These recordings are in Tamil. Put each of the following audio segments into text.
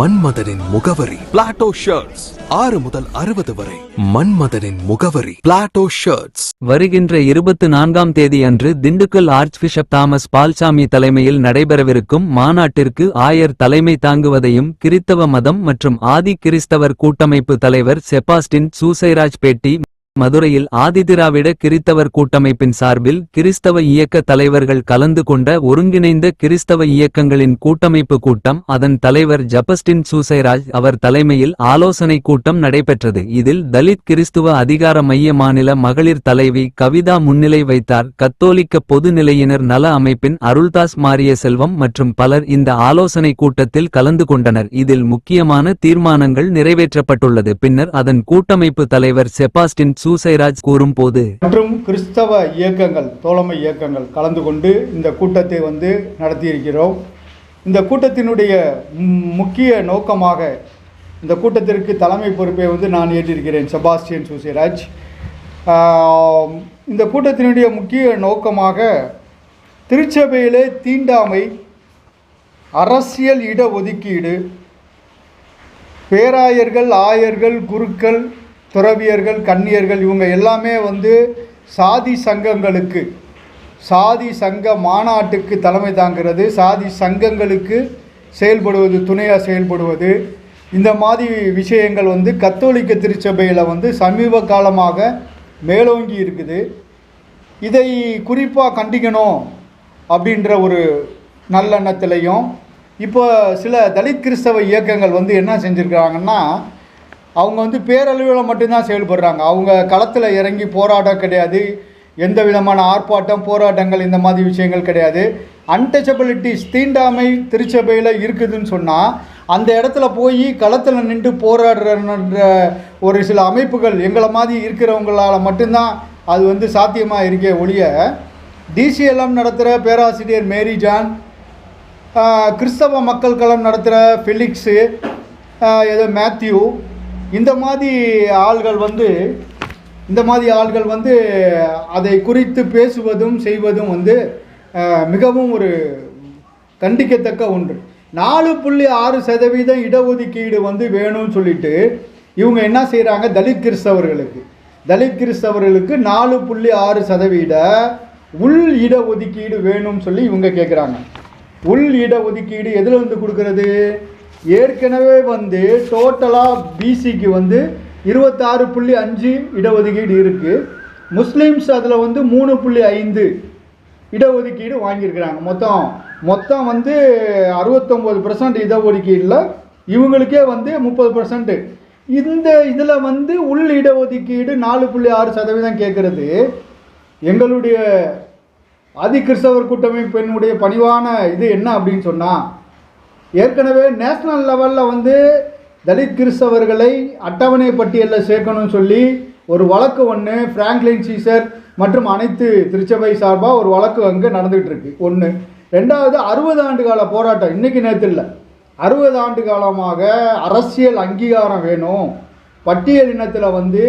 மன்மதனின் முகவரி. பிளாட்டோ ஷர்ட்ஸ் ஆறு முதல் அறுபது வரை. மன்மதனின் முகவரி. பிளாட்டோ ஷர்ட்ஸ் வருகின்ற இருபத்து நான்காம் தேதி அன்று Dindigul archbishop Thomas Paulsamy தலைமையில் நடைபெறவிருக்கும் மாநாட்டிற்கு ஆயர் தலைமை தாங்குவதையும் கிறித்தவ மதம் மற்றும் ஆதி கிறிஸ்தவர் கூட்டமைப்பு தலைவர் செபாஸ்டின் சூசைராஜ் பேட்டி மதுரையில் ஆதிதிராவிட கிறித்தவர் கூட்டமைப்பின் சார்பில் கிறிஸ்தவ இயக்க தலைவர்கள் கலந்து கொண்ட ஒருங்கிணைந்த கிறிஸ்தவ இயக்கங்களின் கூட்டமைப்பு கூட்டம் அதன் தலைவர் ஜபஸ்டின் சூசைராஜ் அவர் தலைமையில் ஆலோசனை கூட்டம் நடைபெற்றது. இதில் தலித் கிறிஸ்துவ அதிகார மைய மாநில மகளிர் தலைவி கவிதா முன்னிலை வைத்தார். கத்தோலிக்க பொதுநிலையினர் நல அமைப்பின் அருள்தாஸ் மாரிய செல்வம் மற்றும் பலர் இந்த ஆலோசனை கூட்டத்தில் கலந்து கொண்டனர். இதில் முக்கியமான தீர்மானங்கள் நிறைவேற்றப்பட்டுள்ளது. பின்னர் அதன் கூட்டமைப்பு தலைவர் செபாஸ்டின் சூசைராஜ் கூறும்போது மற்றும் கிறிஸ்தவ இயக்கங்கள் தோழமை இயக்கங்கள் கலந்து கொண்டு இந்த கூட்டத்தை வந்து நடத்தியிருக்கிறோம். இந்த கூட்டத்தினுடைய முக்கிய நோக்கமாக இந்த கூட்டத்திற்கு தலைமை பொறுப்பை வந்து நான் ஏற்றிருக்கிறேன் செபாஸ்டியன் சூசைராஜ். இந்த கூட்டத்தினுடைய முக்கிய நோக்கமாக திருச்சபையிலே தீண்டாமை அரசியல் இடஒதுக்கீடு பேராயர்கள் ஆயர்கள் குருக்கள் துறவியர்கள் கன்னியர்கள் இவங்க எல்லாமே வந்து சாதி சங்கங்களுக்கு சாதி சங்க மாநாட்டுக்கு தலைமை தாங்கிறது சாதி சங்கங்களுக்கு செயல்படுவது துணையாக செயல்படுவது. இந்த மாதிரி விஷயங்கள் வந்து கத்தோலிக்க திருச்சபையில் வந்து சமீப காலமாக மேலோங்கி இருக்குது. இதை குறிப்பாக கண்டிக்கணும் அப்படின்ற ஒரு நல்லெண்ணத்திலையும் இப்போ சில தலித் கிறிஸ்தவ இயக்கங்கள் வந்து என்ன செஞ்சுருக்காங்கன்னா அவங்க வந்து பேரளவில் மட்டும்தான் செயல்படுறாங்க. அவங்க களத்தில் இறங்கி போராட்டம் கிடையாது. எந்த விதமான ஆர்ப்பாட்டம் போராட்டங்கள் இந்த மாதிரி விஷயங்கள் கிடையாது. அன்டச்சபிலிட்டிஸ் தீண்டாமை திருச்சபையில் இருக்குதுன்னு சொன்னால் அந்த இடத்துல போய் களத்தில் நின்று போராடுறன்ற ஒரு சில அமைப்புகள் எங்களை மாதிரி இருக்கிறவங்களால் மட்டும்தான் அது வந்து சாத்தியமாக இருக்கே ஒழிய டிசிஎல்எம் நடத்துகிற பேராசிரியர் மேரி ஜான் கிறிஸ்தவ மக்கள் களம் நடத்துகிற ஃபிலிக்ஸு ஏதோ மேத்யூ இந்த மாதிரி ஆள்கள் வந்து இந்த மாதிரி ஆள்கள் வந்து அதை குறித்து பேசுவதும் செய்வதும் வந்து மிகவும் ஒரு கண்டிக்கத்தக்க ஒன்று. நாலு புள்ளி ஆறு சதவீதம் இடஒதுக்கீடு வந்து வேணும்னு சொல்லிட்டு இவங்க என்ன செய்கிறாங்க தலித் கிறிஸ்தவர்களுக்கு. தலித் கிறிஸ்தவர்களுக்கு நாலு புள்ளி ஆறு சதவீத உள் இடஒதுக்கீடு வேணும்னு சொல்லி இவங்க கேட்குறாங்க உள் இடஒதுக்கீடு எதில் வந்து கொடுக்கறது? ஏற்கனவே வந்து டோட்டலாக பிசிக்கு வந்து இருபத்தாறு புள்ளி அஞ்சு இடஒதுக்கீடு இருக்குது முஸ்லீம்ஸ் அதில் வந்து மூணு புள்ளி ஐந்து இடஒதுக்கீடு வாங்கியிருக்கிறாங்க. மொத்தம் மொத்தம் வந்து அறுபத்தொம்போது பர்சன்ட் இடஒதுக்கீடில் இவங்களுக்கே வந்து முப்பது பர்சன்ட்டு இந்த இதில் வந்து உள் இடஒதுக்கீடு நாலு புள்ளி ஆறு சதவீதம் கேட்குறது எங்களுடைய ஆதி கிறிஸ்தவர் கூட்டமைப்பினுடைய பணிவான இது என்ன அப்படின்னு சொன்னால் ஏற்கனவே நேஷ்னல் லெவலில் வந்து தலித் கிறிஸ்தவர்களை அட்டவணை பட்டியலில் சேர்க்கணும்னு சொல்லி ஒரு வழக்கு ஒன்று ஃப்ராங்க்லின் சீசர் மற்றும் அனைத்து திருச்சபை சார்பாக ஒரு வழக்கு அங்கே நடந்துகிட்டு இருக்கு. ஒன்று ரெண்டாவது அறுபது ஆண்டு கால போராட்டம். இன்னைக்கு நேற்று இல்லை. அறுபது ஆண்டு காலமாக அரசியல் அங்கீகாரம் வேணும். பட்டியல் இனத்தில் வந்து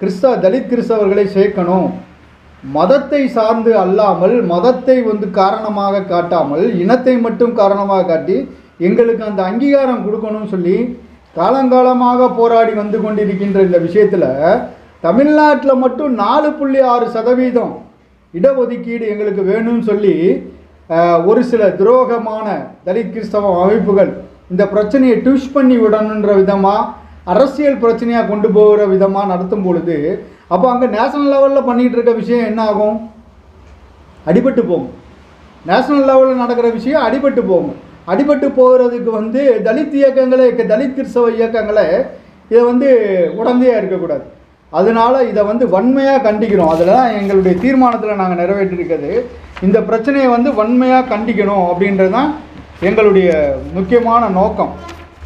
கிறிஸ்தவ தலித் கிறிஸ்தவர்களை சேர்க்கணும். மதத்தை சார்ந்து அல்லாமல் மதத்தை வந்து காரணமாக காட்டாமல் இனத்தை மட்டும் காரணமாக காட்டி எங்களுக்கு அந்த அங்கீகாரம் கொடுக்கணும்னு சொல்லி காலங்காலமாக போராடி வந்து கொண்டிருக்கின்ற இந்த விஷயத்தில் தமிழ்நாட்டில் மட்டும் நாலு புள்ளி ஆறு சதவீதம் இடஒதுக்கீடு எங்களுக்கு வேணும்னு சொல்லி ஒரு சில துரோகமான தலித் கிறிஸ்தவ அமைப்புகள் இந்த பிரச்சனையை ட்விஷ் பண்ணி விடணுன்ற விதமாக அரசியல் பிரச்சனையாக கொண்டு போகிற விதமாக நடத்தும் பொழுது அப்போ அங்கே நேஷனல் லெவலில் பண்ணிகிட்டு இருக்க விஷயம் என்ன ஆகும்? அடிபட்டு போகும். நேஷனல் லெவலில் நடக்கிற விஷயம் அடிபட்டு போகும். அடிபட்டு போகிறதுக்கு வந்து தலித் இயக்கங்களை தலித் கிறிஸ்தவ இயக்கங்களே இதை வந்து உடந்தையாக இருக்கக்கூடாது. அதனால இதை வந்து வன்மையாக கண்டிக்கிறோம் அதில் தான் எங்களுடைய தீர்மானத்தில் நாங்கள் நிறைவேற்றிருக்கிறது. இந்த பிரச்சனையை வந்து வன்மையாக கண்டிக்கணும் அப்படின்றது தான் எங்களுடைய முக்கியமான நோக்கம்.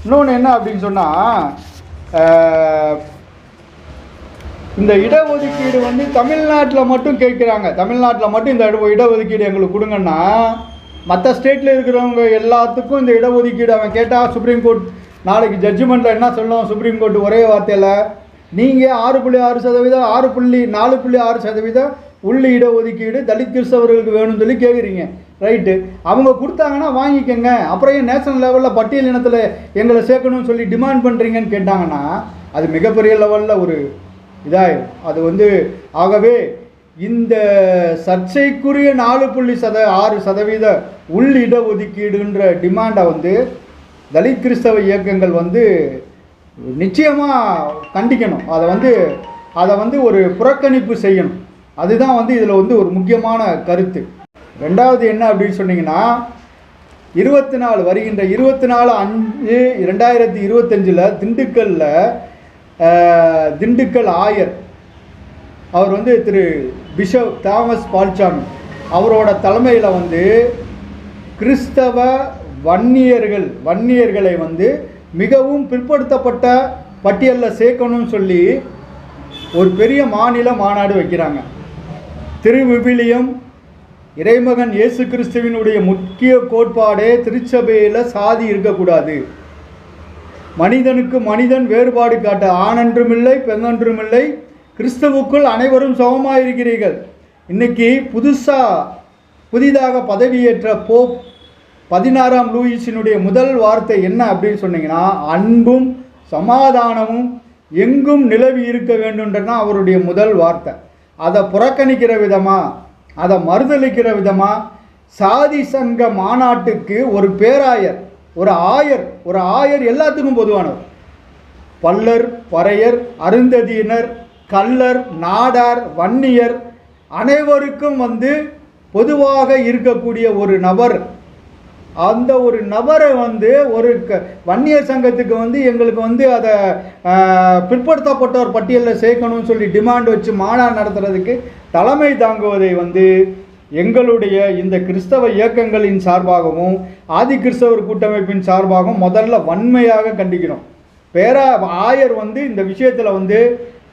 இன்னொன்று என்ன அப்படின்னு சொன்னால் இந்த இடஒதுக்கீடு வந்து தமிழ்நாட்டில் மட்டும் கேட்குறாங்க. தமிழ்நாட்டில் மட்டும் இந்த இட இடஒதுக்கீடு எங்களுக்கு கொடுங்கன்னா மற்ற ஸ்டேட்டில் இருக்கிறவங்க எல்லாத்துக்கும் இந்த இடஒதுக்கீடு அவன் கேட்டால் சுப்ரீம் கோர்ட் நாளைக்கு ஜட்ஜ்மெண்ட்டில் என்ன சொல்லுவோம் சுப்ரீம் கோர்ட் ஒரே வார்த்தையில் நீங்கள் ஆறு புள்ளி ஆறு சதவீதம் ஆறு புள்ளி நாலு புள்ளி ஆறு சதவீதம் உள்ளி இடஒதுக்கீடு தலித் கிறிஸ்தவர்களுக்கு வேணும்னு சொல்லி கேட்குறீங்க. ரைட்டு அவங்க கொடுத்தாங்கன்னா வாங்கிக்கோங்க. அப்புறம் ஏன் நேஷனல் லெவலில் பட்டியல் இனத்தில் எங்களை சேர்க்கணும்னு சொல்லி டிமாண்ட் பண்ணுறீங்கன்னு கேட்டாங்கன்னா அது மிகப்பெரிய லெவலில் ஒரு இதாயிரும். அது வந்து ஆகவே இந்த சர்ச்சைக்குரிய நாலு புள்ளி சத ஆறு சதவீத உள் இடஒதுக்கீடுன்ற டிமாண்டை வந்து தலித் கிறிஸ்தவ இயக்கங்கள் வந்து நிச்சயமாக கண்டிக்கணும். அதை வந்து அதை வந்து ஒரு புறக்கணிப்பு செய்யணும். அதுதான் வந்து இதில் வந்து ஒரு முக்கியமான கருத்து. ரெண்டாவது என்ன அப்படின்னு சொன்னீங்கன்னா இருபத்தி நாலு வருகின்ற இருபத்தி நாலு அஞ்சு ரெண்டாயிரத்தி இருபத்தஞ்சில் திண்டுக்கல்லில் திண்டுக்கல் ஆயர். அவர் வந்து திரு பிஷப் தாமஸ் பால்சாமி. அவரோட தலைமையில் வந்து கிறிஸ்தவ வன்னியர்கள் வன்னியர்களை வந்து மிகவும் பிற்படுத்தப்பட்ட பட்டியலில் சேர்க்கணும்னு சொல்லி ஒரு பெரிய மாநில மாநாடு வைக்கிறாங்க. திருவிவிலியம் இறைமகன் இயேசு கிறிஸ்துவினுடைய முக்கிய கோட்பாடே திருச்சபையில் சாதி இருக்கக்கூடாது. மனிதனுக்கு மனிதன் வேறுபாடு காட்ட ஆணென்றுமில்லை பெண்ணென்றுமில்லை. கிறிஸ்துவுக்குள் அனைவரும் சமமாக இருக்கிறீர்கள் இன்னைக்கு புதுசாக புதிதாக பதவியேற்ற போப் பதினாறாம் லூயிஸினுடைய முதல் வார்த்தை என்ன அப்படின்னு சொன்னீங்கன்னா அன்பும் சமாதானமும் எங்கும் நிலவி இருக்க வேண்டும்ன்றனா அவருடைய முதல் வார்த்தை. அதை புறக்கணிக்கிற விதமாக அதை மறுதளிக்கிற விதமாக சாதி சங்க மாநாட்டுக்கு ஒரு பேராயர் ஒரு ஆயர் ஒரு ஆயர் எல்லாத்துக்கும் பொதுவானவர். பல்லர் பறையர் அருந்ததியினர் கல்லர் நாடார் வன்னியர் அனைவருக்கும் வந்து பொதுவாக இருக்கக்கூடிய ஒரு நபர். அந்த ஒரு நபரை வந்து ஒரு க வன்னியர் சங்கத்துக்கு வந்து எங்களுக்கு வந்து அதை பிற்படுத்தப்பட்டவர் பிற்படுத்தப்பட்டோர் பட்டியலில் சேர்க்கணும்னு சொல்லி டிமாண்ட் வச்சு மாநாடு நடத்துறதுக்கு தலைமை தாங்குவதை வந்து எங்களுடைய இந்த கிறிஸ்தவ இயக்கங்களின் சார்பாகவும் ஆதி கிறிஸ்தவர் கூட்டமைப்பின் சார்பாகவும் முதல்ல வன்மையாக கண்டிக்கிறோம் பேரா ஆயர் வந்து இந்த விஷயத்தில் வந்து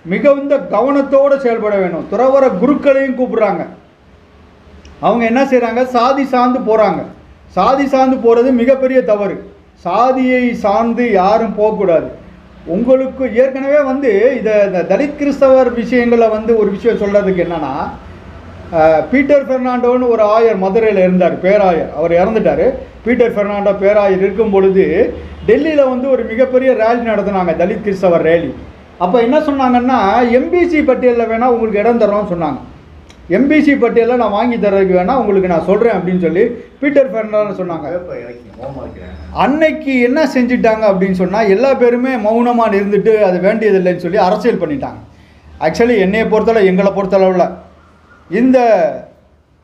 மிகுந்த கவனத்தோடு செயல்பட வேணும். துறவர குருக்களையும் கூப்பிடுறாங்க. அவங்க என்ன செய்கிறாங்க சாதி சார்ந்து போகிறாங்க சாதி சார்ந்து போகிறது மிகப்பெரிய தவறு. சாதியை சார்ந்து யாரும் போகக்கூடாது. உங்களுக்கு ஏற்கனவே வந்து இதை இந்த தலித் கிறிஸ்தவர் விஷயங்களை வந்து ஒரு விஷயம் சொல்கிறதுக்கு என்னென்னா பீட்டர் பெர்னாண்டோன்னு ஒரு ஆயர் மதுரையில் இருந்தார் பேராயர். அவர் இறந்துட்டார். பீட்டர் பெர்னாண்டோ பேராயர் இருக்கும் பொழுது டெல்லியில் வந்து ஒரு மிகப்பெரிய ரேலி நடத்துனாங்க தலித் கிறிஸ்தவர் ரேலி அப்போ என்ன சொன்னாங்கன்னா எம்பிசி பட்டியலில் வேணால் உங்களுக்கு இடம் தரோம்னு சொன்னாங்க. எம்பிசி பட்டியலில் நான் வாங்கி தர்றதுக்கு வேணால் உங்களுக்கு நான் சொல்கிறேன் அப்படின்னு சொல்லி பீட்டர் பெர்னாண்டோ சொன்னாங்க. அன்னைக்கு என்ன செஞ்சிட்டாங்க அப்படின்னு சொன்னால் எல்லா பேருமே மௌனமாக இருந்துட்டு அது வேண்டியதில்லைன்னு சொல்லி அரசியல் பண்ணிட்டாங்க. ஆக்சுவலி என்னையை பொறுத்தளவு எங்களை பொறுத்தளவில் இந்த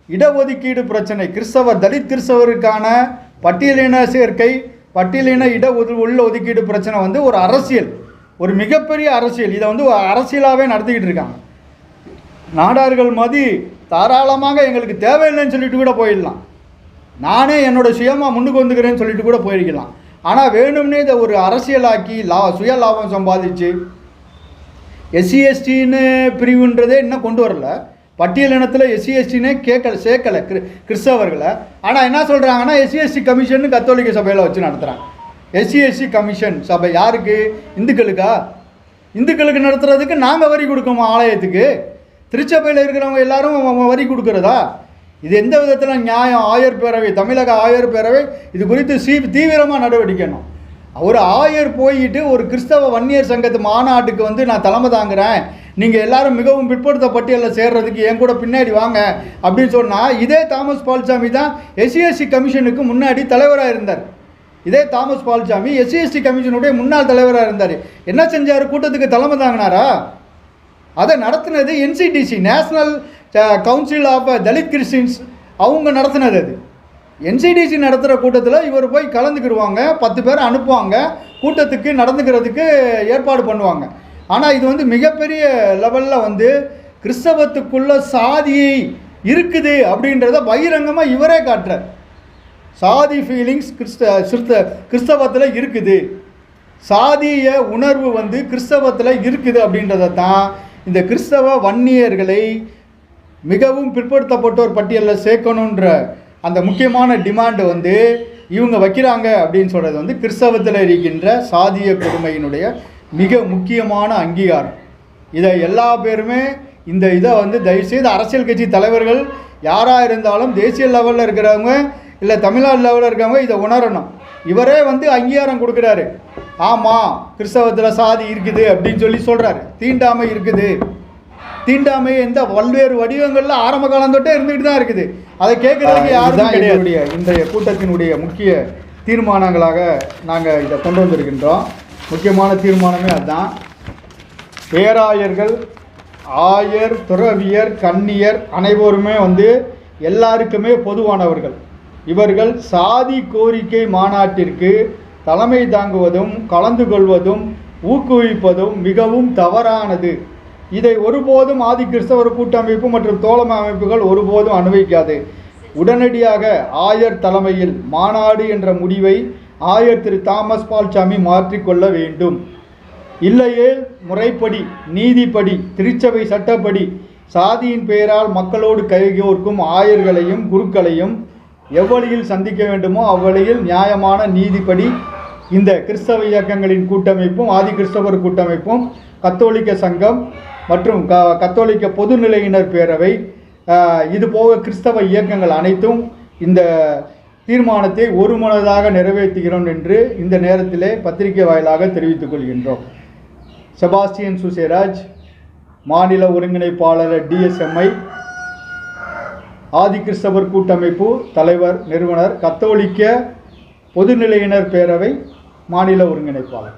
இடஒதுக்கீடு பிரச்சனை கிறிஸ்தவ தலித் கிறிஸ்தவருக்கான பட்டியலின சேர்க்கை பட்டியலின இட ஒது உள்ள ஒதுக்கீடு பிரச்சனை வந்து ஒரு அரசியல் ஒரு மிகப்பெரிய அரசியல். இதை வந்து அரசியலாகவே நடத்திக்கிட்டு இருக்காங்க. நாடார்கள் மதி தாராளமாக எங்களுக்கு தேவையில்லைன்னு சொல்லிட்டு கூட போயிடலாம். நானே என்னோடய சுயமாக முன்னுக்கு வந்துக்கிறேன்னு சொல்லிட்டு கூட போயிருக்கலாம். ஆனால் வேணும்னே இதை ஒரு அரசியலாக்கி லா சுய லாபம் சம்பாதிச்சு எஸ்சி எஸ்டின்னு பிரிவுன்றதே இன்னும் கொண்டு வரல. பட்டியல் இனத்தில் எஸ்சி எஸ்டினே கேட்கல சேர்க்கலை கிறி கிறிஸ்தவர்களை. ஆனால் என்ன சொல்கிறாங்கன்னா எஸ்சி எஸ்டி கமிஷன் கத்தோலிக்க சபையில் வச்சு நடத்துகிறாங்க எஸ்சி எஸ்சி கமிஷன் சபை யாருக்கு? இந்துக்களுக்கா? இந்துக்களுக்கு நடத்துறதுக்கு நாங்கள் வரி கொடுக்கோமா ஆலயத்துக்கு? திருச்சபையில் இருக்கிறவங்க எல்லாரும் வரி கொடுக்குறதா? இது எந்த விதத்தில் நியாயம்? ஆயர் பேரவை தமிழக ஆயர் பேரவை இது குறித்து சீ தீவிரமாக நடவடிக்கணும். ஒரு ஆயர் போயிட்டு ஒரு கிறிஸ்தவ வன்னியர் சங்கத்து மாநாட்டுக்கு வந்து நான் தலைமை தாங்குறேன். நீங்கள் எல்லாரும் மிகவும் பிற்படுத்த பட்டியலில் சேர்றதுக்கு என் கூட பின்னாடி வாங்க அப்படின்னு சொன்னால் இதே தாமஸ் பால்சாமி தான் எஸ்சிஎஸ்சி கமிஷனுக்கு முன்னாடி தலைவராக இருந்தார். இதே தாமஸ் பால்சாமி எஸ்சிஎஸ்டி கமிஷனுடைய முன்னாள் தலைவராக இருந்தார். என்ன செஞ்சார்? கூட்டத்துக்கு தலைமை தாங்கினாரா? அதை நடத்தினது NCDC national council of Dalit Christians அவங்க நடத்தினது அது. என்சிடிசி நடத்துகிற கூட்டத்தில் இவர் போய் கலந்துக்கிடுவாங்க பத்து பேர் அனுப்புவாங்க கூட்டத்துக்கு நடந்துக்கிறதுக்கு ஏற்பாடு பண்ணுவாங்க. ஆனால் இது வந்து மிகப்பெரிய லெவலில் வந்து கிறிஸ்தவத்துக்குள்ள சாதி இருக்குது அப்படின்றத பகிரங்கமாக இவரே காட்டுறார். சாதி ஃபீலிங்ஸ் கிறிஸ்த சிறுத்த கிறிஸ்தவத்தில் இருக்குது. சாதிய உணர்வு வந்து கிறிஸ்தவத்தில் இருக்குது அப்படின்றத தான் இந்த கிறிஸ்தவ வன்னியர்களை மிகவும் பிற்படுத்தப்பட்டோர் பட்டியலில் சேர்க்கணுன்ற அந்த முக்கியமான டிமாண்டு வந்து இவங்க வைக்கிறாங்க அப்படின்னு சொல்கிறது வந்து கிறிஸ்தவத்தில் இருக்கின்ற சாதிய கொடுமையினுடைய மிக முக்கியமான அங்கீகாரம். இதை எல்லா பேருமே இந்த இதை வந்து தயவுசெய்து அரசியல் கட்சி தலைவர்கள் யாராக இருந்தாலும் தேசிய லெவலில் இருக்கிறவங்க இல்லை தமிழ்நாடு லெவலில் இருக்கிறவங்க இதை உணரணும். இவரே வந்து அங்கீகாரம் கொடுக்குறாரு. ஆமாம் கிறிஸ்தவத்தில் சாதி இருக்குது அப்படின்னு சொல்லி சொல்கிறாரு தீண்டாமை இருக்குது. தீண்டாமை எந்த பல்வேறு வடிவங்களில் ஆரம்ப காலம் தொட்டே இருந்துகிட்டு தான் இருக்குது. அதை கேட்கறதுக்கு யாரும் கிடையாது. இன்றைய கூட்டத்தினுடைய முக்கிய தீர்மானங்களாக நாங்கள் இதை கொண்டு வந்திருக்கின்றோம். முக்கியமான தீர்மானமே அதுதான். பேராயர்கள் ஆயர் துறவியர் கன்னியர் அனைவருமே வந்து எல்லாருக்குமே பொதுவானவர்கள். இவர்கள் சாதி கோரிக்கை மாநாட்டிற்கு தலைமை தாங்குவதும் கலந்து கொள்வதும் ஊக்குவிப்பதும் மிகவும் தவறானது. இதை ஒருபோதும் ஆதி கிறிஸ்தவர் கூட்டமைப்பு மற்றும் தோழமை அமைப்புகள் ஒருபோதும் அனுபவிக்காது. உடனடியாக ஆயர் தலைமையில் மாநாடு என்ற முடிவை ஆயர் திரு தாமஸ் பால்சாமி மாற்றிக்கொள்ள வேண்டும். இல்லையே முறைப்படி நீதிப்படி திருச்சபை சட்டப்படி சாதியின் பெயரால் மக்களோடு கைகோர்க்கும் ஆயர்களையும் குருக்களையும் எவ்வழியில் சந்திக்க வேண்டுமோ அவ்வழியில் நியாயமான நீதிப்படி இந்த கிறிஸ்தவ இயக்கங்களின் கூட்டமைப்பும் ஆதி கிறிஸ்தவர் கூட்டமைப்பும் கத்தோலிக்க சங்கம் மற்றும் க கத்தோலிக்க பொதுநிலையினர் பேரவை இதுபோக கிறிஸ்தவ இயக்கங்கள் அனைத்தும் இந்த தீர்மானத்தை ஒருமனதாக நிறைவேற்றுகிறோம் என்று இந்த நேரத்திலே பத்திரிகை வாயிலாக தெரிவித்துக் கொள்கின்றோம். செபாஸ்டியன் சுசேராஜ் மாநில ஒருங்கிணைப்பாளர் டிஎஸ்எம்ஐ ஆதிகிறிஸ்தவர் கூட்டமைப்பு தலைவர் நிறுவனர் கத்தோலிக்க பொதுநிலையினர் பேரவை மாநில ஒருங்கிணைப்பாளர்.